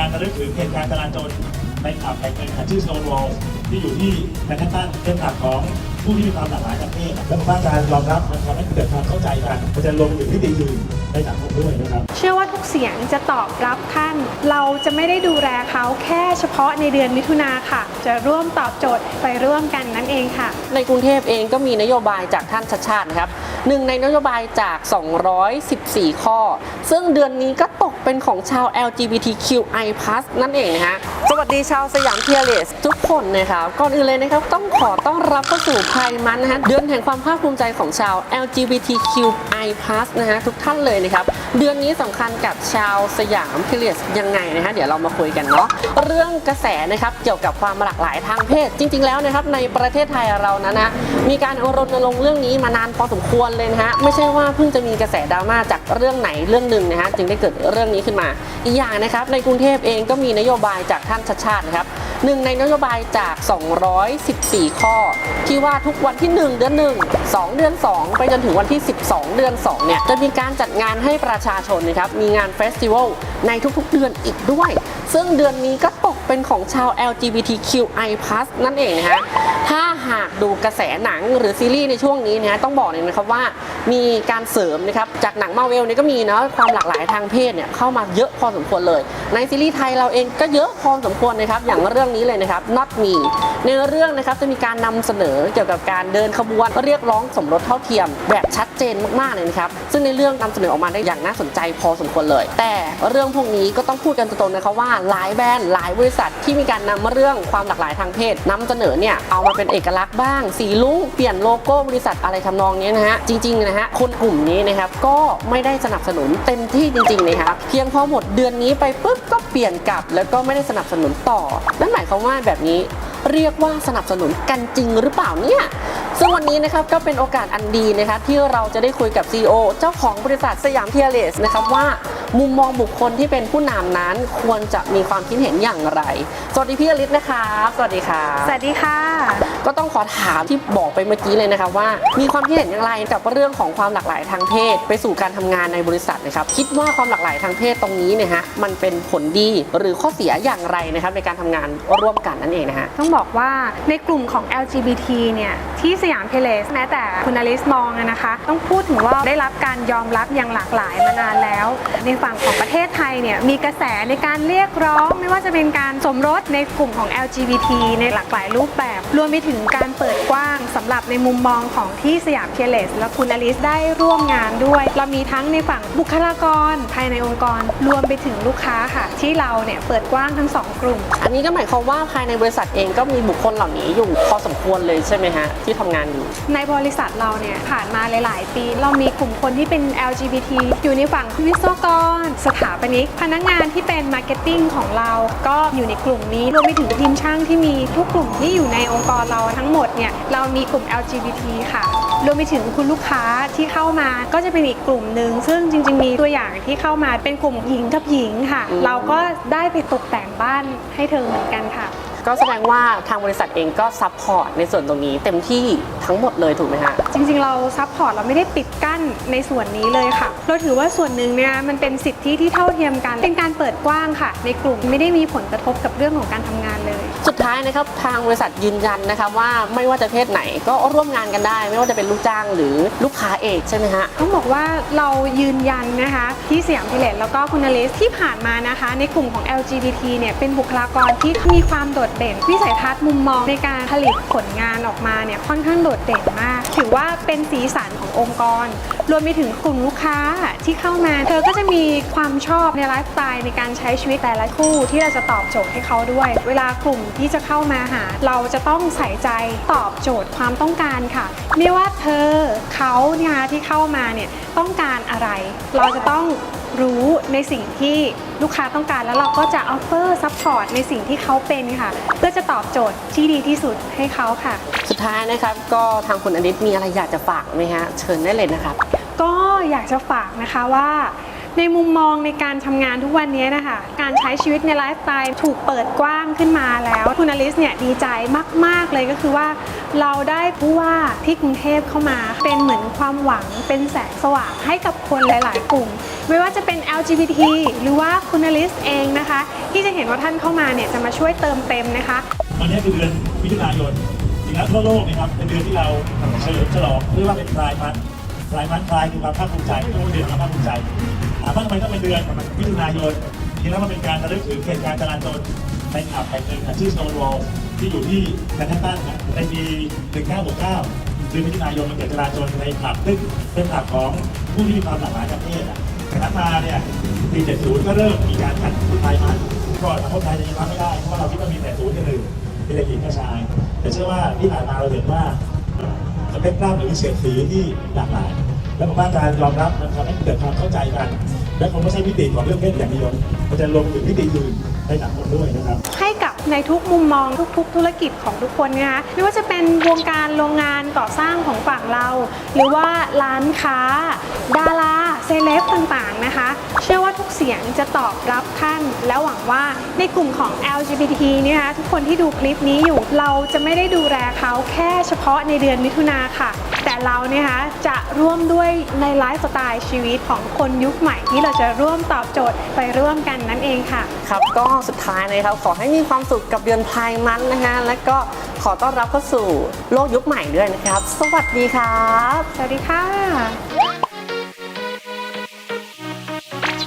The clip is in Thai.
การระลึกถึงเหตุการณ์จราจรในผับแห่งหนึ่งชื่อ Stone Wall ที่อยู่ที่แมนฮัตตันเป็นผับของ ผู้ที่มีความหลากหลายทางเพศและสร้างการยอมรับมันทำให้เกิดความเข้าใจกันมันจะลงถึงมิติอื่นในสังคมด้วยนะครับ เชื่อว่าทุกเสียงจะตอบรับท่าน เราจะไม่ได้ดูแลเขาแค่เฉพาะในเดือนมิถุนาค่ะ จะร่วมตอบโจทย์ไปร่วมกันนั่นเองค่ะ ในกรุงเทพเองก็มีนโยบายจากท่านชัดชาตินะครับหนึ่งในนโยบายจาก 214 ข้อ ซึ่งเดือนนี้ก็ตกเป็นของชาว LGBTQI+ นั่นเองนะฮะสวัสดีชาวสยามเทียเลสทุกคนนะครับก่อนอื่นเลยนะครับต้องขอต้อนรับเข้าสู่ไพรมันนะฮะเดือนแห่งความภาคภูมิใจของชาว LGBTQI+ นะฮะทุกท่านเลยนะครับ เดือนนี้สำคัญกับชาวสยามเทียสยังไงนะฮะเดี๋ยวเรามาคุยกันเนาะเรื่องกระแสนะครับเกี่ยวกับความหลากหลายทางเพศ จริง ๆแล้วนะครับในประเทศไทยเรานั้นนะมีการรณรงค์เรื่องนี้มานานพอสมควรเลยนะฮะไม่ใช่ว่าเพิ่งจะมีกระแสดราม่าจากเรื่องไหนเรื่องหนึ่งนะฮะจึงได้เกิดเรื่องนี้ขึ้นมา อีกอย่างนะครับในกรุงเทพเองก็มีนโยบายจากท่านชัดชาตินะครับ หนึ่งในนโยบายจาก 214 ข้อ ที่ว่าทุกวันที่ 1 เดือน 1 2 เดือน 2 ไปจนถึงวันที่ 12 เดือน 2 เนี่ย จะมีการจัดงานให้ประชาชนนะครับ มีงานเฟสติวัลในทุกๆเดือนอีกด้วย ซึ่งเดือนนี้ก็ เป็นของชาว LGBTQI+ นั่นเองนะฮะถ้าหากดูกระแสหนังหรือซีรีส์ในช่วงนี้นะฮะต้องบอกเลยนะครับว่ามีการเสริมนะครับจากหนังมาเวลเนี่ยก็มีเนาะความหลากหลายทางเพศเนี่ยเข้ามาเยอะพอสมควรเลย ในซีรีส์ไทยเราเองก็เยอะพอสมควรนะครับอย่างเรื่องนี้เลยนะครับ Not Me ในเรื่องนะครับจะมีการนำเสนอเกี่ยวกับการเดินขบวนเรียกร้องสมรสเท่าเทียม แบบชัดเจนมากๆเลยนะครับซึ่งในเรื่องนำเสนอออกมาได้อย่างน่าสนใจพอสมควรเลย แต่เรื่องพวกนี้ก็ต้องพูดกันตรงๆนะครับว่าหลายแบรนด์หลายบริษัทที่มีการนำเรื่องความหลากหลายทางเพศนำเสนอเนี่ยเอามาเป็นเอกลักษณ์บ้าง สีลุ้งเปลี่ยนโลโก้บริษัทอะไรทำนองนี้นะฮะจริงๆนะฮะคนกลุ่มนี้นะครับก็ไม่ได้สนับสนุนเต็มที่จริงๆนะครับเพียงพอหมดเดือนนี้ไปปุ๊บก็เปลี่ยนกลับ แล้วก็ไม่ได้สนับสนุนต่อนั่นหมายความว่าแบบนี้ เรียกว่าสนับสนุนกันจริงหรือเปล่าเนี่ยซึ่งวันนี้นะครับก็เป็นโอกาสอันดีนะคะที่เราจะได้คุยกับ CEO เจ้าของบริษัทสยามเทียเลสนะครับว่ามุมมองบุคคลที่เป็นผู้นำนั้นควรจะมีความคิดเห็นอย่างไร สวัสดีพี่อลิศนะคะ สวัสดีค่ะ สวัสดีค่ะ ก็ต้องขอถามที่บอกไปเมื่อกี้เลยนะคะว่า มีความคิดเห็นอย่างไรกับเรื่องของความหลากหลายทางเพศ ไปสู่การทำงานในบริษัทนะครับ คิดว่าความหลากหลายทางเพศตรงนี้เนี่ยฮะมันเป็นผลดีหรือข้อเสียอย่างไรนะครับในการทำงานร่วมกันนั่นเองนะฮะต้องบอกว่าในกลุ่มของ LGBT เนี่ยที่สยามเพลสแม้แต่คุณอลิสมองอะนะคะ ต้องพูดถึงว่าได้รับการยอมรับอย่างหลากหลายมานานแล้ว ในฝั่งของประเทศไทยเนี่ยมีกระแสในการเรียกร้อง ไม่ว่าจะเป็นการสมรสในกลุ่มของ LGBT ในหลากหลายรูปแบบรวมไปถึงการเปิดกว้างสำหรับในมุมมองของที่สยามเพลสและคุณอลิสได้ร่วมงานด้วย เรามีทั้งในฝั่งบุคลากร ภายในองค์กรรวมไปถึงลูกค้าค่ะ ที่เราเนี่ยเปิดกว้างทั้งสองกลุ่ม อันนี้ก็หมายความว่าภายในบริษัทเองก็มีบุคคลเหล่านี้อยู่พอสมควรเลยใช่ไหมฮะที่ทำงานอยู่ ในบริษัทเราเนี่ยผ่านมาหลาย ๆ ปี เรามีกลุ่มคนที่เป็น LGBT อยู่ในฝั่งวิศวกร สถาปนิกพนักงานที่เป็นมาร์เก็ตติ้งของเราก็อยู่ในกลุ่มนี้รวมไปถึงทีมช่างที่มีทุกกลุ่มที่อยู่ในองค์กรเราทั้งหมดเนี่ยเรามีกลุ่ม LGBT ค่ะ รวมไปถึงคุณลูกค้าที่เข้ามาก็จะเป็นอีกกลุ่มหนึ่งซึ่งจริง ๆ มีตัวอย่างที่เข้ามาเป็นกลุ่มหญิงกับหญิงค่ะอืมเราก็ได้ไปตกแต่งบ้านให้เธอเหมือนกันค่ะ ก็แสดงว่าทางบริษัทเองก็ซัพพอร์ตในส่วนตรงนี้ เต็มที่ทั้งหมดเลยถูกไหมฮะจริงๆ เราซัพพอร์ตเราไม่ได้ปิดกั้นในส่วนนี้เลยค่ะ เราถือว่าส่วนหนึ่งเนี่ยมันเป็นสิทธิที่เท่าเทียมกัน เป็นการเปิดกว้างค่ะ ในกลุ่มไม่ได้มีผลกระทบกับเรื่องของการทำงานเลย สุดท้ายนะครับทางบริษัทยืนยันนะคะว่าไม่ว่าจะเพศไหนก็ร่วมงานกันได้ ไม่ว่าจะเป็นลูกจ้างหรือลูกค้าเองใช่ไหมฮะต้องบอกว่าเรายืนยันนะคะที่สยามพิเลตแล้วก็คุณอลิสที่ผ่านมานะคะ ในกลุ่มของ LGBT เนี่ยเป็นบุคลากรที่มีความโดดเด่น วิสัยทัศน์มุมมองในการผลิตผลงานออกมาเนี่ยค่อนข้างโดดเด่นมาก ถือว่าเป็นสีสันขององค์กร รวมไปถึงกลุ่มลูกค้าที่เข้ามา เธอก็จะมีความชอบในไลฟ์สไตล์ในการใช้ชีวิตแต่ละคู่ที่เราจะตอบโจทย์ให้เขาด้วย เวลากลุ่มที่จะเข้ามาหา เราจะต้องใส่ใจตอบโจทย์ความต้องการค่ะ ไม่ว่าเธอเขาเนี่ยที่เข้ามาเนี่ยต้องการอะไร เราจะต้องรู้ในสิ่งที่ลูกค้าต้องการแล้วเราก็จะออฟเฟอร์ซัพพอร์ตในสิ่งที่เขาเป็นค่ะ เพื่อจะตอบโจทย์ที่ดีที่สุดให้เขาค่ะ สุดท้ายนะครับก็ทางคุณอดิตมีอะไรอยากจะฝากไหมฮะเชิญได้เลยนะครับ ก็อยากจะฝากนะคะว่า ในมุมมองในการทำงานทุกวันนี้นะคะ การใช้ชีวิตในไลฟ์สไตล์ถูกเปิดกว้างขึ้นมาแล้วคุณอลิสเนี่ยดีใจมาก ๆ เลยก็คือว่า เราได้ผู้ว่าที่กรุงเทพเข้ามา เป็นเหมือนความหวังเป็นแสงสว่างให้กับคนหลาย ๆ กลุ่ม ไม่ว่าจะเป็น LGBT หรือว่าคุณอลิสเองนะคะ ที่จะเห็นว่าท่านเข้ามาเนี่ยจะมาช่วยเติมเต็มนะคะวันนี้คือเดือนมิถุนายนจริงแล้วทั่วโลกนะครับเป็นเดือนที่เราเฉลิมฉลองเรียกว่าเป็นคลายมัน คลายมันคลายคือความภาคภูมิใจเรียกว่าเดือนความภาคภูมิใจถามว่าทำไมต้องเป็นเดือนมิถุนายนจริงแล้วมันเป็นการระลึกถึงเหตุการณ์จราจรในผับแห่งหนึ่งชื่อ Stonewall ที่อยู่ที่แมนฮัตตันนะในปี 1969เดือนมิถุนายนมันเกิดจราจรในผับซึ่งเป็นผับของผู้ที่มีความหลากหลายทางเพศอะจากนั้นมาเนี่ยปี 70 ก็เริ่มมีการจัดคลายมันก่อนสังคมไทยจะยังรับไม่ได้เพราะว่าเราคิดว่ามีแต่ศูนย์กับหนึ่งเป็นเด็กหญิงกับชาย แต่เชื่อว่าที่ผ่านมาเราเห็นว่า เปกตรัมหรือเสียดสีที่หลากหลาย และผมว่าการยอมรับนะครับให้เกิดความเข้าใจกัน และคงไม่ใช่มิติของเรื่องเพศอย่างเดียวมันจะรวมถึงมิติอื่นในสังคมด้วยนะครับ ให้กับในทุกมุมมองทุกๆ ธุรกิจของทุกคนนะคะไม่ว่าจะเป็นวงการโรงงานก่อสร้างของฝั่งเรา หรือว่าร้านค้า ดาราเซเลบต่างๆนะคะ เชื่อว่าทุกเสียงจะตอบรับท่าน และหวังว่าในกลุ่มของ LGBT เนยนะคะทุกคนที่ดูคลิปนี้อยู่เราจะไม่ได้ดูแลเขาแค่เฉพาะในเดือนมิถุนาค่ะ แต่เราเนี่ยคะจะร่วมด้วยในไลฟ์สไตล์ชีวิตของคนยุคใหม่ที่เราจะร่วมตอบโจทย์ไปร่วมกันนั่นเองค่ะ ครับก็สุดท้ายเลยครับขอให้มีความสุขกับเดือนพายมันนะฮะและก็ขอต้อนรับเข้าสู่โลกยุคใหม่ด้วยนะครับ สวัสดีครับ สวัสดีค่ะ